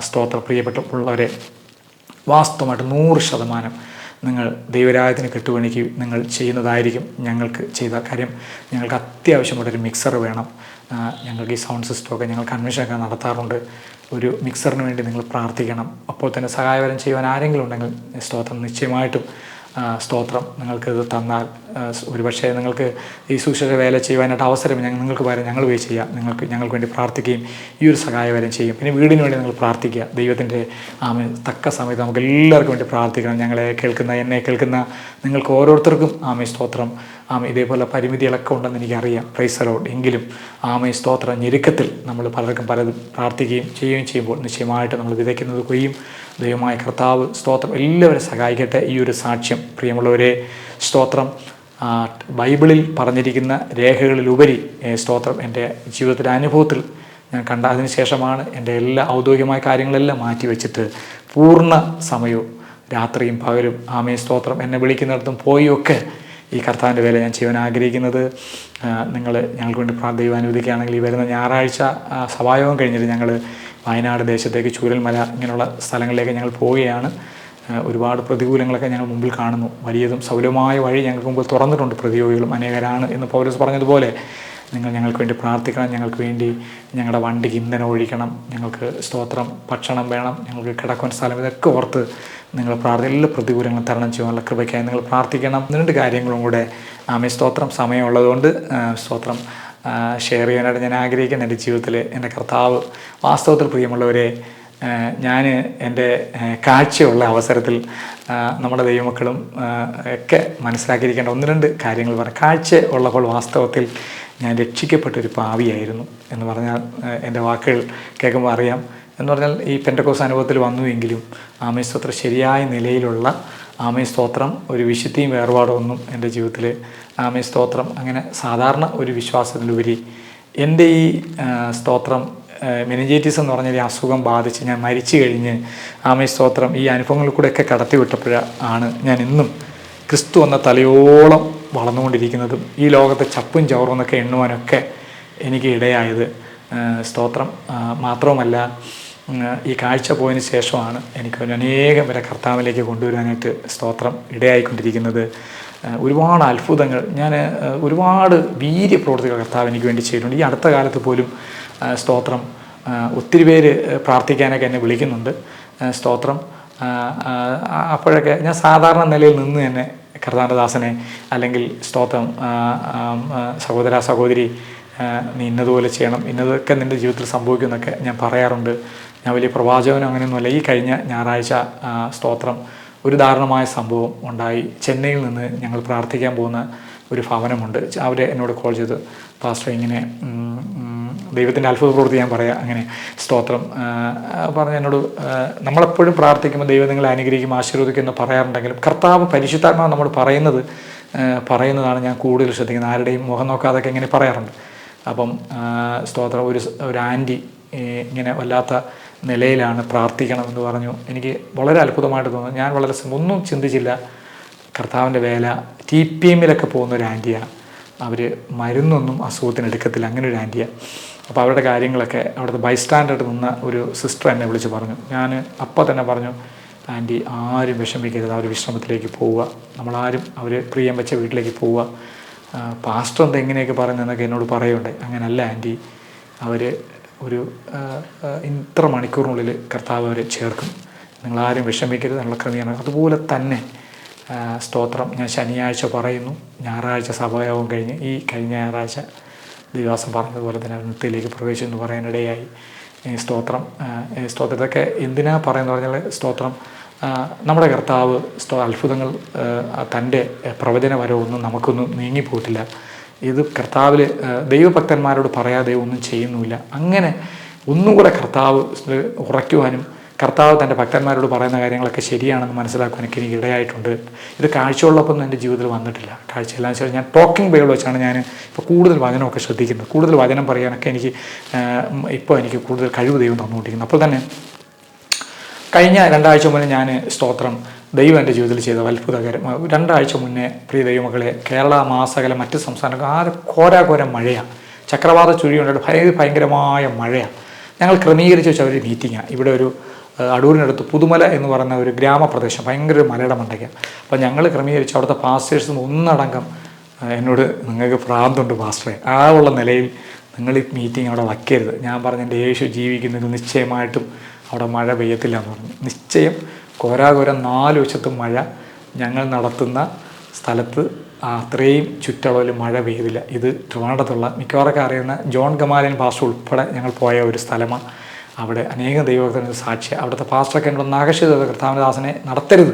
സ്തോത്ര പ്രിയപ്പെട്ട ഉള്ളവരെ വാസ്തവമായിട്ട് നൂറ് ശതമാനം നിങ്ങൾ ദൈവരായത്തിന് കെട്ടുപണിക്ക് നിങ്ങൾ ചെയ്യുന്നതായിരിക്കും ഞങ്ങൾക്ക് ചെയ്ത കാര്യം. ഞങ്ങൾക്ക് അത്യാവശ്യമുള്ളൊരു മിക്സർ വേണം. ഞങ്ങൾക്ക് ഈ സൗണ്ട് സിസ്റ്റമൊക്കെ ഞങ്ങൾ കൺവെൻഷനൊക്കെ നടത്താറുണ്ട്. ഒരു മിക്സറിന് വേണ്ടി നിങ്ങൾ പ്രാർത്ഥിക്കണം. അപ്പോൾ തന്നെ സഹായപരം ചെയ്യുവാൻ ആരെങ്കിലും ഉണ്ടെങ്കിൽ സ്തോത്രം. നിശ്ചയമായിട്ടും സ്തോത്രം നിങ്ങൾക്കിത് തന്നാൽ ഒരുപക്ഷെ നിങ്ങൾക്ക് ഈ സുശേഷ വേല ചെയ്യുവാനായിട്ട് അവസരം നിങ്ങൾക്ക് പകരം ഞങ്ങൾ പോയി ചെയ്യാം. നിങ്ങൾക്ക് ഞങ്ങൾക്ക് വേണ്ടി പ്രാർത്ഥിക്കുകയും ഈ ഒരു സഹായവരം ചെയ്യും. പിന്നെ വീടിന് വേണ്ടി നിങ്ങൾ പ്രാർത്ഥിക്കുക. ദൈവത്തിന്റെ ആമ തക്ക സമയത്ത് നമുക്ക് എല്ലാവർക്കും വേണ്ടി പ്രാർത്ഥിക്കണം. ഞങ്ങളെ കേൾക്കുന്ന എന്നെ കേൾക്കുന്ന നിങ്ങൾക്ക് ഓരോരുത്തർക്കും ആമേ സ്തോത്രം. ആമ ഇതേപോലെ പരിമിതികളൊക്കെ ഉണ്ടെന്ന് എനിക്കറിയാം. പ്രൈസലോട് എങ്കിലും ആമേ സ്തോത്ര ഞെരുക്കത്തിൽ നമ്മൾ പലർക്കും പലതും പ്രാർത്ഥിക്കുകയും ചെയ്യുകയും ചെയ്യുമ്പോൾ നിശ്ചയമായിട്ട് നമ്മൾ വിതയ്ക്കുന്നത് കൊയ്യും. ദൈവമായ കർത്താവ് സ്തോത്രം എല്ലാവരും സഹായിക്കട്ടെ. ഈ ഒരു സാക്ഷ്യം. പ്രിയമുള്ളവരെ സ്തോത്രം ബൈബിളിൽ പറഞ്ഞിരിക്കുന്ന രേഖകളിലുപരി സ്തോത്രം എന്റെ ജീവിതത്തിലെ അനുഭവത്തിൽ ഞാൻ കണ്ട അതിന് ശേഷമാണ് എന്റെ എല്ലാ ഔദ്യോഗികമായ കാര്യങ്ങളെല്ലാം മാറ്റിവെച്ചിട്ട് പൂർണ സമയവും രാത്രിയും പകലും ആമേ സ്തോത്രം എന്നെ വിളിക്കുന്നിടത്തും പോയൊക്കെ ഈ കർത്താവിന്റെ വേല ഞാൻ ചെയ്യാൻ ആഗ്രഹിക്കുന്നത്. നിങ്ങൾ ഞങ്ങൾക്ക് വേണ്ടി ദൈവം അനുവദിക്കുകയാണെങ്കിൽ ഈ വരുന്ന ഞായറാഴ്ച സഭായോഗം കഴിഞ്ഞിട്ട് ഞങ്ങൾ വയനാട് ദേശത്തേക്ക് ചൂരൽമല ഇങ്ങനെയുള്ള സ്ഥലങ്ങളിലേക്ക് ഞങ്ങൾ പോവുകയാണ്. ഒരുപാട് പ്രതികൂലങ്ങളൊക്കെ ഞങ്ങൾ മുമ്പിൽ കാണുന്നു. വലിയതും സൗലഭമായ വഴി ഞങ്ങൾക്ക് മുമ്പിൽ തുറന്നിട്ടുണ്ട് പ്രതിയോഗികളും അനേകരാണ് എന്ന് പൗരസ് പറഞ്ഞതുപോലെ. നിങ്ങൾ ഞങ്ങൾക്ക് വേണ്ടി പ്രാർത്ഥിക്കണം ഞങ്ങൾക്ക് വേണ്ടി ഞങ്ങളുടെ വണ്ടിക്ക് ഇന്ധനം ഒഴിക്കണം ഞങ്ങൾക്ക് സ്തോത്രം ഭക്ഷണം വേണം ഞങ്ങൾക്ക് കിടക്കുവാൻ സ്ഥലം ഇതൊക്കെ ഓർത്ത് നിങ്ങൾ പ്രാർത്ഥന എല്ലാ പ്രതികൂലങ്ങളും തരണം ചെയ്യാനുള്ള കൃപയ്ക്കായി നിങ്ങൾ പ്രാർത്ഥിക്കണം. രണ്ട് കാര്യങ്ങളും കൂടെ. ആമേ സ്തോത്രം സമയമുള്ളതുകൊണ്ട് സ്തോത്രം ഷെയർ ചെയ്യാനായിട്ട് ഞാൻ ആഗ്രഹിക്കുന്ന എന്റെ ജീവിതത്തിൽ എന്റെ കർത്താവ്. വാസ്തവത്തിൽ പ്രിയമുള്ളവരെ ഞാൻ എന്റെ കാഴ്ചയുള്ള അവസരത്തിൽ നമ്മുടെ ദൈവമക്കളും ഒക്കെ മനസ്സിലാക്കിയിരിക്കേണ്ട ഒന്ന് രണ്ട് കാര്യങ്ങൾ പറയാം കാഴ്ച ഉള്ളപ്പോൾ വാസ്തവത്തിൽ ഞാൻ രക്ഷിക്കപ്പെട്ടൊരു പാവിയായിരുന്നു എന്ന് പറഞ്ഞാൽ എന്റെ വാക്കുകൾ കേൾക്കുമ്പോൾ അറിയാം. എന്ന് പറഞ്ഞാൽ ഈ പെന്റക്കോസ് അനുഭവത്തിൽ വന്നുവെങ്കിലും ആമേ സ്തോത്രം ശരിയായ നിലയിലുള്ള ആമേ സ്തോത്രം ഒരു വിശുദ്ധിയും വേർപാടൊന്നും എന്റെ ജീവിതത്തിൽ ആമേ സ്തോത്രം അങ്ങനെ സാധാരണ ഒരു വിശ്വാസത്തിലുപരി എന്റെ ഈ സ്തോത്രം മെനിഞ്ചൈറ്റിസ് എന്ന് പറഞ്ഞ ഒരു അസുഖം ബാധിച്ച് ഞാൻ മരിച്ചു കഴിഞ്ഞ് ആമേ സ്തോത്രം ഈ അനുഭവങ്ങളിൽ കൂടെയൊക്കെ കടത്തിവിട്ടപ്പോഴാണ് ഞാൻ ഇന്നും ക്രിസ്തു എന്ന തലയോളം വളർന്നുകൊണ്ടിരിക്കുന്നതും ഈ ലോകത്തെ ചപ്പും ചവറും എന്നൊക്കെ എണ്ണുവാനൊക്കെ എനിക്ക് ഇടയായത് സ്തോത്രം. മാത്രവുമല്ല ഈ കാഴ്ച പോയതിന് ശേഷമാണ് എനിക്ക് അനേകം വരെ കർത്താവിലേക്ക് കൊണ്ടുവരാനായിട്ട് സ്തോത്രം ഇടയായിക്കൊണ്ടിരിക്കുന്നത്. ഒരുപാട് അത്ഭുതങ്ങൾ. ഞാൻ ഒരുപാട് വീര്യ പ്രവർത്തികൾ കർത്താവ് എനിക്ക് വേണ്ടി ചെയ്തിട്ടുണ്ട്. ഈ അടുത്ത കാലത്ത് പോലും സ്തോത്രം ഒത്തിരി പേര് പ്രാർത്ഥിക്കാനൊക്കെ എന്നെ വിളിക്കുന്നുണ്ട്. സ്തോത്രം അപ്പോഴൊക്കെ ഞാൻ സാധാരണ നിലയിൽ നിന്ന് തന്നെ കർത്താനദാസനെ അല്ലെങ്കിൽ സ്തോത്രം സഹോദര സഹോദരി നീ ഇന്നതുപോലെ ചെയ്യണം. ഇന്നതൊക്കെ നിന്റെ ജീവിതത്തിൽ സംഭവിക്കുമെന്നൊക്കെ ഞാൻ പറയാറുണ്ട്. ഞാൻ വലിയ പ്രവാചകനോ അങ്ങനെയൊന്നുമല്ല. ഈ കഴിഞ്ഞ ഞായറാഴ്ച സ്തോത്രം ഒരു ദാരുണമായ സംഭവം ഉണ്ടായി. ചെന്നൈയിൽ നിന്ന് ഞങ്ങൾ പ്രാർത്ഥിക്കാൻ പോകുന്ന ഒരു ഭവനമുണ്ട്. അവർ എന്നോട് കോൾ ചെയ്ത് പാസ്റ്റർ ഇങ്ങനെ ദൈവത്തിന്റെ അത്ഭുത പ്രവൃത്തി ഞാൻ പറയാം. അങ്ങനെ സ്തോത്രം. പറഞ്ഞ എന്നോട് നമ്മളെപ്പോഴും പ്രാർത്ഥിക്കുമ്പോൾ ദൈവം നിങ്ങളെ അനുഗ്രഹിക്കും ആശീർവദിക്കും എന്ന് പറയാറുണ്ടെങ്കിലും കർത്താവ് പരിശുദ്ധാത്മാവ് നമ്മൾ പറയുന്നത് പറയുന്നതാണ് ഞാൻ കൂടുതൽ ശ്രദ്ധിക്കുന്നത്. ആരുടെയും മുഖം നോക്കാതൊക്കെ ഇങ്ങനെ പറയാറുണ്ട്. അപ്പം സ്തോത്രം. ഒരു ഒരു ആന്റി ഇങ്ങനെ വല്ലാത്ത നിലയിലാണ് പ്രാർത്ഥിക്കണം എന്ന് പറഞ്ഞു. എനിക്ക് വളരെ അത്ഭുതമായിട്ട് തോന്നുന്നു. ഞാൻ വളരെ ഒന്നും ചിന്തിച്ചില്ല. കർത്താവിന്റെ വേല ടി പി എമ്മിലൊക്കെ പോകുന്ന ഒരു ആന്റിയാണ്. അവർ മരുന്നൊന്നും അസുഖത്തിന് എടുക്കത്തില്ല അങ്ങനെ ഒരു ആന്റിയാണ്. അപ്പോൾ അവരുടെ കാര്യങ്ങളൊക്കെ അവിടുത്തെ ബൈസ്റ്റാൻഡായിട്ട് നിന്ന ഒരു സിസ്റ്റർ എന്നെ വിളിച്ച് പറഞ്ഞു. ഞാൻ അപ്പോൾ തന്നെ പറഞ്ഞു ആന്റി ആരും വിഷമിക്കരുത്. അവർ വിശ്രമത്തിലേക്ക് പോവുക. നമ്മളാരും അവർ പ്രിയം വെച്ച വീട്ടിലേക്ക് പോവുക. പാസ്റ്റർ എന്താ എങ്ങനെയൊക്കെ പറയുന്നതെന്നൊക്കെ എന്നോട് പറയുണ്ടായി അങ്ങനല്ല ആന്റി അവർ ഒരു ഇത്ര മണിക്കൂറിനുള്ളിൽ കർത്താവ് അവരെ ചേർക്കും. നിങ്ങളാരും വിഷമിക്കരുത്. എന്നുള്ള ക്രമീകരണം. അതുപോലെ തന്നെ സ്തോത്രം. ഞാൻ ശനിയാഴ്ച പറയുന്നു. ഞായറാഴ്ച സഭായോഗം കഴിഞ്ഞ് ഈ കഴിഞ്ഞ ഞായറാഴ്ച ദിവാസം പറഞ്ഞതുപോലെ തന്നെ നൃത്തത്തിലേക്ക് പ്രവേശിച്ചു എന്ന് പറയാനിടയായി. സ്തോത്രം. സ്തോത്രത്തൊക്കെ എന്തിനാ പറയുന്നത് പറഞ്ഞാൽ സ്തോത്രം. നമ്മുടെ കർത്താവ് സ്തോ അത്ഭുതങ്ങൾ തന്റെ പ്രവചന വരവൊന്നും നമുക്കൊന്നും നീങ്ങിപ്പോയിട്ടില്ല. ഇത് കർത്താവിൽ ദൈവഭക്തന്മാരോട് പറയാതെ ഒന്നും ചെയ്യുന്നുമില്ല. അങ്ങനെ ഒന്നും കൂടെ കർത്താവ് ഉറയ്ക്കുവാനും കർത്താവ് തന്റെ ഭക്തന്മാരോട് പറയുന്ന കാര്യങ്ങളൊക്കെ ശരിയാണെന്ന് മനസ്സിലാക്കാൻ എനിക്ക് ഇടയായിട്ടുണ്ട്. ഇത് കാഴ്ചയുള്ളപ്പോൾ എന്റെ ജീവിതത്തിൽ വന്നിട്ടില്ല. കാഴ്ചയില്ലാന്ന് വെച്ചാൽ ഞാൻ ടോക്കിംഗ് ബൈബിൾ വെച്ചാണ് ഞാൻ ഇപ്പോൾ കൂടുതൽ വചനമൊക്കെ ശ്രദ്ധിക്കുന്നത്. കൂടുതൽ വചനം പറയാനൊക്കെ എനിക്ക് ഇപ്പോൾ എനിക്ക് കൂടുതൽ കഴിവ് ദൈവം തന്നുകൊണ്ടിരിക്കുന്നു. അപ്പോൾ തന്നെ കഴിഞ്ഞ രണ്ടാഴ്ച മുന്നേ ഞാൻ സ്തോത്രം ദൈവം എന്റെ ജീവിതത്തിൽ ചെയ്ത അത്ഭുതകരം. രണ്ടാഴ്ച മുന്നേ പ്രിയ ദൈവമകളെ കേരള മാസകല മറ്റ് സംസ്ഥാനങ്ങൾ ആരെ കോരാകോര മഴയാണ്. ചക്രവാത ചുഴിയുണ്ടായിട്ട് ഭയങ്കര ഭയങ്കരമായ മഴയാണ്. ഞങ്ങൾ ക്രമീകരിച്ച് വെച്ച ഒരു മീറ്റിങ്ങാണ് ഇവിടെ ഒരു അടൂരിനടുത്ത് പുതുമല എന്ന് പറയുന്ന ഒരു ഗ്രാമപ്രദേശം ഭയങ്കര ഒരു മലയുടെ മണ്ടയ്ക്കാണ്. അപ്പം ഞങ്ങൾ ക്രമീകരിച്ച് അവിടുത്തെ പാസ്റ്റേഴ്സ് ഒന്നടങ്കം എന്നോട് നിങ്ങൾക്ക് ഭ്രാന്തുണ്ട് പാസ്റ്ററെ ആ ഉള്ള നിലയിൽ നിങ്ങൾ ഈ മീറ്റിംഗ് അവിടെ വയ്ക്കരുത്. ഞാൻ പറഞ്ഞ എന്റെ യേശു ജീവിക്കുന്നത് നിശ്ചയമായിട്ടും അവിടെ മഴ പെയ്യത്തില്ല എന്ന് പറഞ്ഞു. നിശ്ചയം കോരാകോര നാല് വശത്തും മഴ. ഞങ്ങൾ നടത്തുന്ന സ്ഥലത്ത് അത്രയും ചുറ്റളവിൽ മഴ പെയ്തില്ല. ഇത് ട്രിവാൻഡത്തുള്ള മിക്കവാറൊക്കെ അറിയുന്ന ജോൺ ഗമാലിൻ പാസ്റ്റർ ഉൾപ്പെടെ ഞങ്ങൾ പോയ ഒരു സ്ഥലമാണ് അവിടെ അനേകം ദൈവഭക്തരുടെ സാക്ഷി അവിടുത്തെ പാസ്റ്ററൊക്കെ എന്നോട് നാഗശ്വത കർത്താവിനദാസനെ നടത്തരുത്.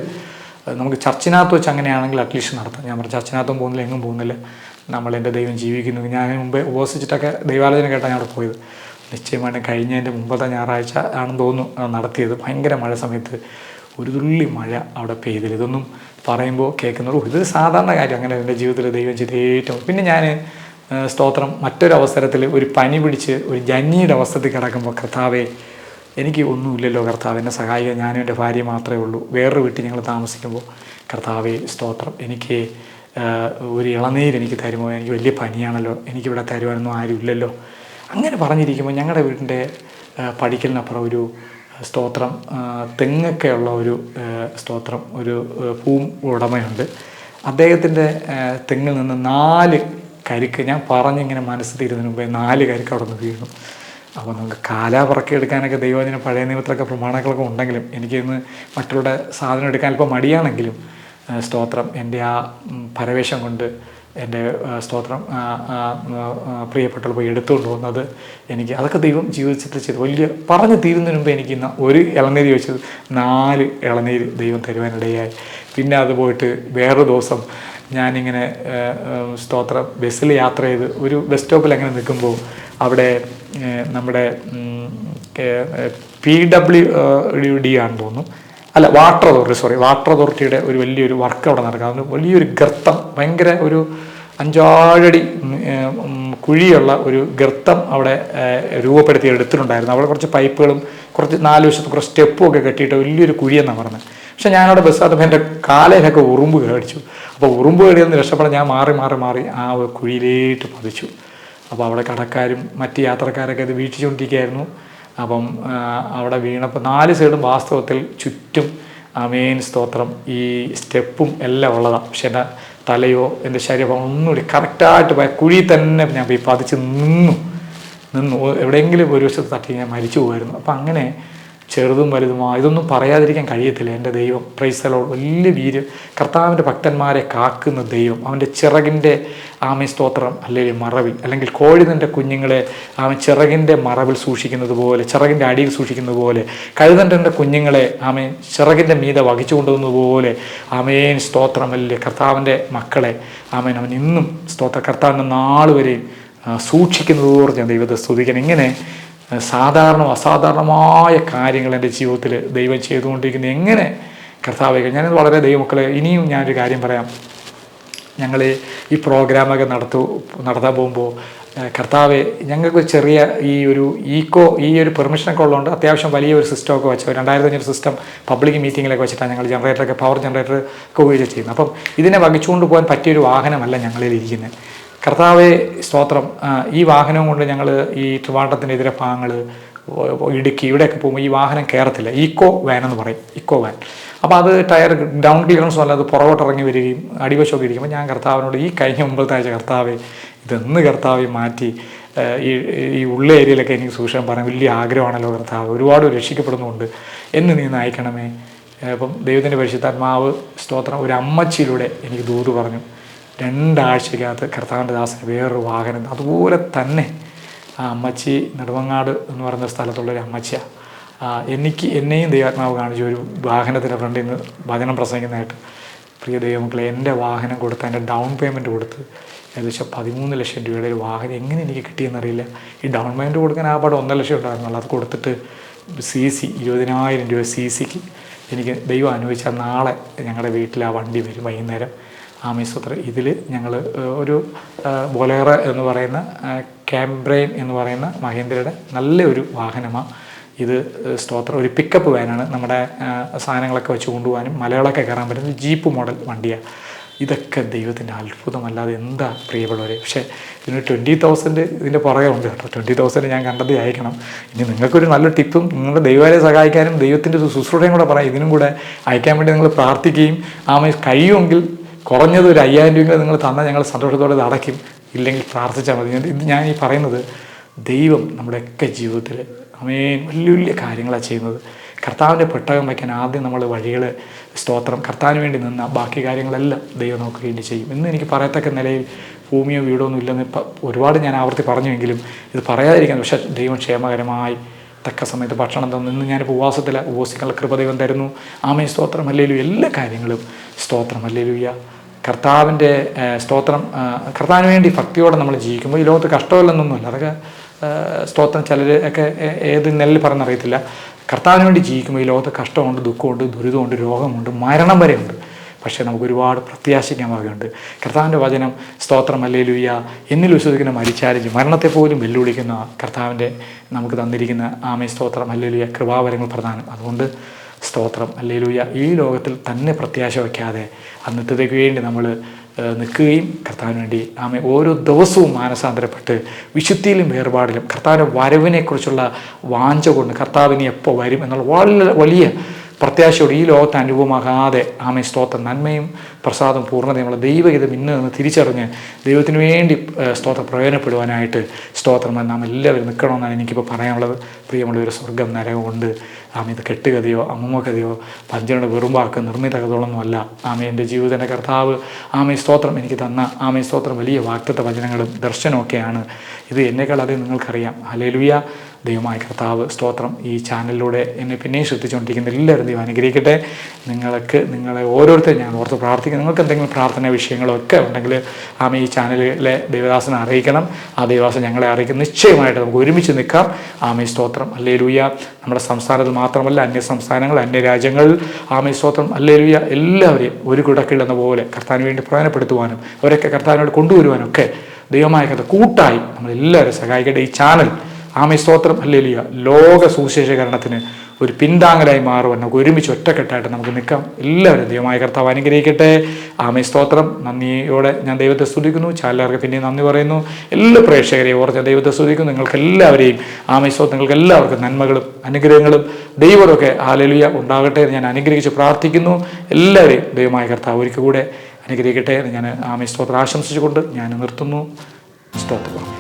നമുക്ക് ചർച്ചിനകത്ത് വെച്ച് അങ്ങനെയാണെങ്കിൽ അറ്റ്ലീസ്റ്റ് നടത്താം. ഞാൻ പറഞ്ഞു ചർച്ചിനകത്തും പോകുന്നില്ല എങ്ങും പോകുന്നില്ല. നമ്മൾ എന്റെ ദൈവം ജീവിക്കുന്നു. ഞാൻ മുമ്പേ ഉപവസിച്ചിട്ടൊക്കെ ദൈവാലോചന കേട്ടാണ് ഞാൻ അവിടെ പോയത്. നിശ്ചയമായിട്ടും കഴിഞ്ഞതിന്റെ മുമ്പത്തെ ഞായറാഴ്ച ആണെന്ന് തോന്നുന്നു നടത്തിയത്. ഭയങ്കര മഴ സമയത്ത് ഒരു തുള്ളി മഴ അവിടെ പെയ്തില്ല. ഇതൊന്നും പറയുമ്പോൾ കേൾക്കുന്നുള്ളൂ ഇതൊരു ഇത് സാധാരണ കാര്യം. അങ്ങനെ എന്റെ ജീവിതത്തിൽ ദൈവം ചെയ്ത് ഏറ്റവും പിന്നെ ഞാൻ സ്തോത്രം. മറ്റൊരു അവസരത്തിൽ ഒരു പനി പിടിച്ച് ഒരു ജന്നിയുടെ അവസ്ഥത്തിൽ കിടക്കുമ്പോൾ കർത്താവെ എനിക്ക് ഒന്നുമില്ലല്ലോ കർത്താവ്. എന്നെ സഹായിക്കാൻ ഞാനും എന്റെ ഭാര്യ മാത്രമേ ഉള്ളൂ. വേറൊരു വീട്ടിൽ ഞങ്ങൾ താമസിക്കുമ്പോൾ കർത്താവെ സ്തോത്രം. എനിക്ക് ഒരു ഇളനീര് എനിക്ക് തരുമോ? എനിക്ക് വലിയ പനിയാണല്ലോ. എനിക്കിവിടെ തരുവാനൊന്നും ആരുമില്ലല്ലോ. അങ്ങനെ പറഞ്ഞിരിക്കുമ്പോൾ ഞങ്ങളുടെ വീടിന്റെ പഠിക്കലിനപ്പുറം ഒരു സ്തോത്രം തെങ്ങൊക്കെയുള്ള ഒരു സ്തോത്രം ഒരു പൂ ഉടമയുണ്ട്. അദ്ദേഹത്തിന്റെ തെങ്ങിൽ നിന്ന് നാല് കരിക്ക് ഞാൻ പറഞ്ഞിങ്ങനെ മനസ്സ് തീരുന്നതിന് മുമ്പേ നാല് കരിക്ക് അവിടെ നിന്ന് വീഴും അപ്പോൾ നമുക്ക് കാലാ പറക്കി എടുക്കാനൊക്കെ ദൈവജന പഴയ നിയമത്തിലൊക്കെ പ്രമാണങ്ങളൊക്കെ ഉണ്ടെങ്കിലും എനിക്കിന്ന് മറ്റുള്ള സാധനം എടുക്കാൻ അല്പം മടിയാണെങ്കിലും സ്തോത്രം എന്റെ ആ പരവേശം കൊണ്ട് എന്റെ സ്തോത്രം പ്രിയപ്പെട്ടവർ പോയി എടുത്തുകൊണ്ട് പോകുന്നത് എനിക്ക് അതൊക്കെ ദൈവം ജീവിതത്തിൽ ചെയ്ത് വലിയ പറഞ്ഞു തീരുന്നതിന് മുമ്പ് എനിക്ക് ഇന്ന് ഒരു ഇളനീര് ചോദിച്ചത് നാല് ഇളനീര് ദൈവം തരുവാനിടയായി. പിന്നെ അത് പോയിട്ട് വേറൊരു ദിവസം ഞാനിങ്ങനെ സ്തോത്ര ബസ്സിൽ യാത്ര ചെയ്ത് ഒരു ബസ് സ്റ്റോപ്പിൽ അങ്ങനെ നിൽക്കുമ്പോൾ അവിടെ നമ്മുടെ പി ഡബ്ല്യു ഡി ആണെന്ന് തോന്നുന്നു. അല്ല വാട്ടർ അതോറിറ്റി സോറി വാട്ടർ അതോറിറ്റിയുടെ ഒരു വലിയൊരു വർക്ക് അവിടെ നടക്കുക വലിയൊരു ഗർത്തം ഭയങ്കര ഒരു അഞ്ചാഴടി കുഴിയുള്ള ഒരു ഗർത്തം അവിടെ രൂപപ്പെടുത്തി എടുത്തിട്ടുണ്ടായിരുന്നു. അവിടെ കുറച്ച് പൈപ്പുകളും കുറച്ച് നാല് വശത്ത് കുറച്ച് സ്റ്റെപ്പും ഒക്കെ കെട്ടിയിട്ട് വലിയൊരു കുഴിയെന്നാണ് പറഞ്ഞത്. പക്ഷെ ഞാനവിടെ ബസ് അതപ്പോൾ എന്റെ കാലയിലൊക്കെ ഉറുമ്പ് കേടിച്ചു അപ്പോൾ ഉറുമ്പ് കടിയെന്ന് രക്ഷപ്പെടാൻ ഞാൻ മാറി മാറി മാറി ആ കുഴിയിലേട്ട് പതിച്ചു. അപ്പോൾ അവിടെ കടക്കാരും മറ്റ് യാത്രക്കാരൊക്കെ ഇത് വീക്ഷിച്ചുകൊണ്ടിരിക്കുകയായിരുന്നു. അപ്പം അവിടെ വീണപ്പോൾ നാല് സൈഡും വാസ്തവത്തിൽ ചുറ്റും അമേൻ സ്തോത്രം ഈ സ്റ്റെപ്പും എല്ലാം ഉള്ളതാണ്. പക്ഷെ എന്റെ തലയോ എന്റെ ശരീരം ഒന്നുകൂടി കറക്റ്റായിട്ട് പോയ കുഴി തന്നെ ഞാൻ പോയി പതിച്ച് നിന്നു. നിന്നു. എവിടെയെങ്കിലും ഒരു വശത്ത് തട്ടി ഞാൻ മരിച്ചു പോകുമായിരുന്നു അപ്പം അങ്ങനെ ചെറുതും വലുതുമാ ഇതൊന്നും പറയാതിരിക്കാൻ കഴിയത്തില്ല എന്റെ ദൈവം. പ്രൈസലോ വലിയ വീര്യം. കർത്താവിന്റെ ഭക്തന്മാരെ കാക്കുന്ന ദൈവം. അവന്റെ ചിറകിന്റെ ആമി സ്തോത്രം അല്ലെങ്കിൽ മറവിൽ. അല്ലെങ്കിൽ കോഴി തന്റെ കുഞ്ഞുങ്ങളെ ആമ ചിറകിന്റെ മറവിൽ സൂക്ഷിക്കുന്നത് പോലെ ചിറകിന്റെ അടിയിൽ സൂക്ഷിക്കുന്നത് പോലെ കഴുതന്റെ കുഞ്ഞുങ്ങളെ ആമേൻ ചിറകിന്റെ മീത വഹിച്ചു കൊണ്ടുവന്നത് പോലെ ആമേൻ സ്തോത്രം അല്ലെ കർത്താവിന്റെ മക്കളെ ആമേൻ അവൻ ഇന്നും സ്തോത്ര. കർത്താവിന്റെ നാൾ വരെയും ഞാൻ ദൈവത്തെ സ്തുതിക്കണം ഇങ്ങനെ സാധാരണ അസാധാരണമായ കാര്യങ്ങൾ എന്റെ ജീവിതത്തിൽ ദൈവം ചെയ്തുകൊണ്ടിരിക്കുന്നത് എങ്ങനെ? കർത്താവ് ഞാൻ വളരെ ദൈവമക്കളെ ഇനിയും ഞാനൊരു കാര്യം പറയാം. ഞങ്ങൾ ഈ പ്രോഗ്രാമൊക്കെ നടത്തു നടത്താൻ പോകുമ്പോൾ കർത്താവ് ഞങ്ങൾക്ക് ചെറിയ ഈ ഒരു ഈക്കോ ഈ ഒരു പെർമിഷനൊക്കെ ഉള്ളതുകൊണ്ട് അത്യാവശ്യം വലിയ ഒരു സിസ്റ്റമൊക്കെ വെച്ചു. രണ്ടായിരത്തി അഞ്ഞൂറ് സിസ്റ്റം പബ്ലിക് മീറ്റിങ്ങിലൊക്കെ വെച്ചിട്ടാണ് ഞങ്ങൾ ജനറേറ്ററൊക്കെ പവർ ജനറേറ്റർ ഒക്കെ ഉപയോഗിച്ച് ചെയ്യുന്നത്. അപ്പം ഇതിനെ വഹിച്ചുകൊണ്ട് പോകാൻ പറ്റിയൊരു വാഹനമല്ല ഞങ്ങളിൽ ഇരിക്കുന്നത് കർത്താവെ സ്തോത്രം. ഈ വാഹനം കൊണ്ട് ഞങ്ങൾ ഈ ട്രിവാണ്ടത്തിനെതിരെ ഭാഗങ്ങൾ ഇടുക്കി ഇവിടെയൊക്കെ പോകുമ്പോൾ ഈ വാഹനം കയറത്തില്ല ഈക്കോ വാൻ എന്ന് പറയും. Eco van. അപ്പോൾ അത് ടയർ ഡൗൺ ക്ലിയറൻസ് അല്ലാതെ അത് പുറകോട്ട് ഇറങ്ങി വരികയും അടിവശമൊക്കെ ഇരിക്കുമ്പോൾ ഞാൻ കർത്താവിനോട് ഈ കഴിഞ്ഞ മുമ്പത്തെ ആഴ്ച കർത്താവെ ഇതെന്ന് കർത്താവെ മാറ്റി ഈ ഈ ഉള്ള ഏരിയയിലൊക്കെ എനിക്ക് സൂക്ഷിക്കാൻ പറയാൻ വലിയ ആഗ്രഹമാണല്ലോ കർത്താവ്. ഒരുപാട് രക്ഷിക്കപ്പെടുന്നുണ്ട് എന്ന് നീ നയിക്കണമേ. അപ്പം ദൈവത്തിന്റെ പരിശുദ്ധാത്മാവ് സ്തോത്രം. ഒരു അമ്മച്ചിയിലൂടെ എനിക്ക് ദൂത് പറഞ്ഞു. രണ്ടാഴ്ചക്കകത്ത് കർത്താവിന്റെ ദാസന് വേറൊരു വാഹനം അതുപോലെ തന്നെ ആ അമ്മച്ചി നെടുമങ്ങാട് എന്ന് പറയുന്ന സ്ഥലത്തുള്ളൊരു അമ്മച്ചിയാണ് എനിക്ക് എന്നെയും ദൈവാത്മാവ് കാണിച്ചു ഒരു വാഹനത്തിന്റെ ഫ്രണ്ടിൽ നിന്ന് വചനം പ്രസംഗിക്കുന്നതായിട്ട്. പ്രിയ ദൈവമക്കളെ എന്റെ വാഹനം കൊടുത്ത് എന്റെ ഡൗൺ പേയ്മെന്റ് കൊടുത്ത് ഏകദേശം പതിമൂന്ന് ലക്ഷം രൂപയുടെ ഒരു വാഹനം എങ്ങനെ എനിക്ക് കിട്ടിയെന്നറിയില്ല ഈ ഡൗൺ പേയ്മെന്റ് കൊടുക്കാൻ ആ പാടെ ഒന്നര ലക്ഷം ഉണ്ടായിരുന്നുള്ളൂ. അത് കൊടുത്തിട്ട് സി സി ഇരുപതിനായിരം രൂപ സി സിക്ക് എനിക്ക് ദൈവം അനുവദിച്ചാൽ നാളെ ഞങ്ങളുടെ വീട്ടിൽ ആ വണ്ടി വരും വൈകുന്നേരം. ആമീസുത്ര ഇതിൽ ഞങ്ങൾ ഒരു ബൊലേറ എന്ന് പറയുന്ന ക്യാംബ്രെയിൻ എന്ന് പറയുന്ന മഹേന്ദ്രയുടെ നല്ലൊരു വാഹനമാണ് ഇത് സ്തോത്രം. ഒരു പിക്കപ്പ് വാനാണ് നമ്മുടെ സാധനങ്ങളൊക്കെ വെച്ച് കൊണ്ടുപോകാനും മലകളൊക്കെ കയറാൻ പറ്റുന്ന ജീപ്പ് മോഡൽ വണ്ടിയാണ് ഇതൊക്കെ ദൈവത്തിന്റെ അത്ഭുതമല്ലാതെ എന്താ പ്രിയപ്പെട്ടവരെ പക്ഷേ ഇതിന് ട്വന്റി തൗസൻഡ് ഇതിന്റെ പുറകെ ഉണ്ട് കേട്ടോ. ട്വന്റി തൗസൻഡ് ഞാൻ കണ്ടത് അയക്കണം ഇനി നിങ്ങൾക്കൊരു നല്ല ടിപ്പും നിങ്ങളുടെ ദൈവരെ സഹായിക്കാനും ദൈവത്തിന്റെ ഒരു ശുശ്രൂഷയും കൂടെ പറയാം ഇതിനും കൂടെ അയക്കാൻ വേണ്ടി നിങ്ങൾ പ്രാർത്ഥിക്കുകയും ആമ കഴിയുമെങ്കിൽ കുറഞ്ഞത് ഒരു അയ്യായിരം രൂപ നിങ്ങൾ തന്നാൽ ഞങ്ങൾ സന്തോഷത്തോടെ ഇത് അടയ്ക്കും. ഇല്ലെങ്കിൽ പ്രാർത്ഥിച്ചാൽ മതി. ഇത് ഞാൻ ഈ പറയുന്നത് ദൈവം നമ്മുടെയൊക്കെ ജീവിതത്തിൽ അമേ വലിയ വലിയ കാര്യങ്ങളാണ് ചെയ്യുന്നത്. കർത്താവിന്റെ പെട്ടകം വയ്ക്കാൻ ആദ്യം നമ്മൾ വഴികൾ സ്തോത്രം കർത്താവിന് വേണ്ടി നിന്ന ബാക്കി കാര്യങ്ങളെല്ലാം ദൈവം നമുക്ക് വേണ്ടി ചെയ്യും. ഇന്ന് എനിക്ക് പറയത്തക്ക നിലയിൽ ഭൂമിയോ വീടോ ഒന്നും ഇല്ലെന്ന് ഒരുപാട് ഞാൻ ആവർത്തി പറഞ്ഞുവെങ്കിലും ഇത് പറയാതിരിക്കാൻ പക്ഷേ ദൈവം ക്ഷേമകരമായി തക്ക സമയത്ത് ഭക്ഷണം തന്നു. ഇന്ന് ഞാൻ ഉപവാസത്തിൽ ഉപവസിക്കാനുള്ള കൃപ ദൈവം തരുന്നു. ആമേ സ്തോത്രം അല്ലേലു എല്ലാ കാര്യങ്ങളും സ്തോത്രം അല്ലേലുയ്യ കർത്താവിന്റെ സ്തോത്രം കർത്താവിന് വേണ്ടി ഭക്തിയോടെ നമ്മൾ ജീവിക്കുമ്പോൾ ഈ ലോകത്ത് കഷ്ടമില്ലെന്നൊന്നുമല്ല. അതൊക്കെ സ്തോത്രം ചിലർ ഒക്കെ ഏത് നെല്ല് പറഞ്ഞറിയത്തില്ല കർത്താവിന് വേണ്ടി ജീവിക്കുമ്പോൾ ഈ ലോകത്ത് കഷ്ടമുണ്ട് ദുഃഖമുണ്ട് ദുരിതമുണ്ട് രോഗമുണ്ട് മരണം വരെയുണ്ട്. പക്ഷേ നമുക്ക് ഒരുപാട് പ്രത്യാശിക്കാൻ വകയുണ്ട്. കർത്താവിന്റെ വചനം സ്തോത്രം അല്ലേലുയ്യ എന്നിൽ വിശ്വസിക്കുന്ന മരിച്ചാലും മരണത്തെ പോലും വെല്ലുവിളിക്കുന്ന കർത്താവിന്റെ നമുക്ക് തന്നിരിക്കുന്ന ആമേ സ്തോത്രം അല്ലേലുയ്യ കൃപാവരങ്ങൾ പ്രധാനം. അതുകൊണ്ട് സ്തോത്രം. അല്ലേലൂയ. ഈ ലോകത്തിൽ തന്നെ പ്രത്യാശ വയ്ക്കാതെ അന്നത്തേക്ക് വേണ്ടി നമ്മൾ നിൽക്കുകയും കർത്താവിന് വേണ്ടി ആമെ ഓരോ ദിവസവും മാനസാന്തരപ്പെട്ട് വിശുദ്ധിയിലും വേർപാടിലും കർത്താവിന്റെ വരവിനെക്കുറിച്ചുള്ള വാഞ്ച കൊണ്ട് കർത്താവിന് എപ്പോൾ വരും എന്നുള്ള വളരെ വലിയ പ്രത്യാശയോടെ ഈ ലോകത്ത് അനുഭവമാകാതെ ആമേ സ്തോത്രം. നന്മയും പ്രസാദം പൂർണതയുമുള്ള ദൈവഹിതം ഇന്ന് നിന്ന് തിരിച്ചറിഞ്ഞ് ദൈവത്തിന് വേണ്ടി സ്തോത്രം പ്രയോജനപ്പെടുവാനായിട്ട് സ്തോത്രം നാം എല്ലാവരും നിൽക്കണമെന്നാണ് എനിക്കിപ്പോൾ പറയാനുള്ളത്. പ്രിയമുള്ള ഒരു സ്വർഗം നരകമുണ്ട്. ആമേ ഇത് കെട്ടുകഥയോ അമ്മമ്മ കഥയോ പഞ്ചനയുടെ വെറുമ്പാക്ക് നിർമ്മിത കഥകളൊന്നുമല്ല ആമ എന്റെ ജീവിതത്തിന്റെ കർത്താവ് ആമേ സ്തോത്രം എനിക്ക് തന്ന ആമേ സ്തോത്രം വലിയ വാക്തത്വ വചനങ്ങളും ദർശനമൊക്കെയാണ്. ഇത് എന്നേക്കാൾ അധികം നിങ്ങൾക്കറിയാം. ഹലേലുയ ദൈവമായ കർത്താവ് സ്തോത്രം ഈ ചാനലിലൂടെ എന്നെ പിന്നെയും ശ്രദ്ധിച്ചുകൊണ്ടിരിക്കുന്ന എല്ലാവരും ദൈവം അനുഗ്രഹിക്കട്ടെ. നിങ്ങൾക്ക് നിങ്ങളെ ഓരോരുത്തരും ഞാൻ ഓർത്ത് പ്രാർത്ഥിക്കുന്നു. നിങ്ങൾക്ക് എന്തെങ്കിലും പ്രാർത്ഥന വിഷയങ്ങളോ ഒക്കെ ഉണ്ടെങ്കിൽ ആമ ഈ ചാനലിലെ ദൈവദാസനെ അറിയിക്കണം. ആ ദൈവദാസൻ ഞങ്ങളെ അറിയിക്കും. നിശ്ചയമായിട്ട് നമുക്ക് ഒരുമിച്ച് നിൽക്കാം. ആമേ സ്തോത്രം. അല്ലേ ലൂയ നമ്മുടെ സംസ്ഥാനത്ത് മാത്രമല്ല അന്യ സംസ്ഥാനങ്ങൾ അന്യ രാജ്യങ്ങളിൽ ആമേ സ്തോത്രം. അല്ലേ ലൂയ എല്ലാവരെയും ഒരു കുടക്കില്ലെന്ന പോലെ കർത്താവിന് വേണ്ടി പ്രയോജനപ്പെടുത്തുവാനും അവരൊക്കെ കർത്താവിനോട് കൊണ്ടുവരുവാനും ഒക്കെ ദൈവമായ കഥ കൂട്ടായി നമ്മളെല്ലാവരും സഹായിക്കട്ടെ ഈ ചാനൽ. ആമേ സ്തോത്രം അല്ലേലിയ ലോക സുവിശേഷീകരണത്തിന് ഒരു പിന്താങ്ങലായി മാറുവാൻ നമുക്ക് ഒരുമിച്ച് ഒറ്റക്കെട്ടായിട്ട് നമുക്ക് നിൽക്കാം. എല്ലാവരും ദൈവമായ കർത്താവ് അനുഗ്രഹിക്കട്ടെ. ആമേ സ്തോത്രം. നന്ദിയോടെ ഞാൻ ദൈവത്തെ സ്തുതിക്കുന്നു. ചാലാർക്ക് പിന്നെയും നന്ദി പറയുന്നു. എല്ലാ പ്രേക്ഷകരെയും ഓർത്ത് ദൈവത്തെ സ്തുതിക്കുന്നു. നിങ്ങൾക്ക് എല്ലാവരെയും ആമേ സ്തോത്രം. നിങ്ങൾക്ക് എല്ലാവർക്കും നന്മകളും അനുഗ്രഹങ്ങളും ദൈവമൊക്കെ ആലലിയ ഉണ്ടാകട്ടെ എന്ന് ഞാൻ അനുഗ്രഹിച്ച് പ്രാർത്ഥിക്കുന്നു. എല്ലാവരെയും ദൈവമായ കർത്താവ് ഒരിക്കൽ കൂടെ അനുഗ്രഹിക്കട്ടെ എന്ന് ഞാൻ ആമേ സ്തോത്രം ആശംസിച്ചുകൊണ്ട് ഞാൻ നിർത്തുന്നു. സ്തോത്രം.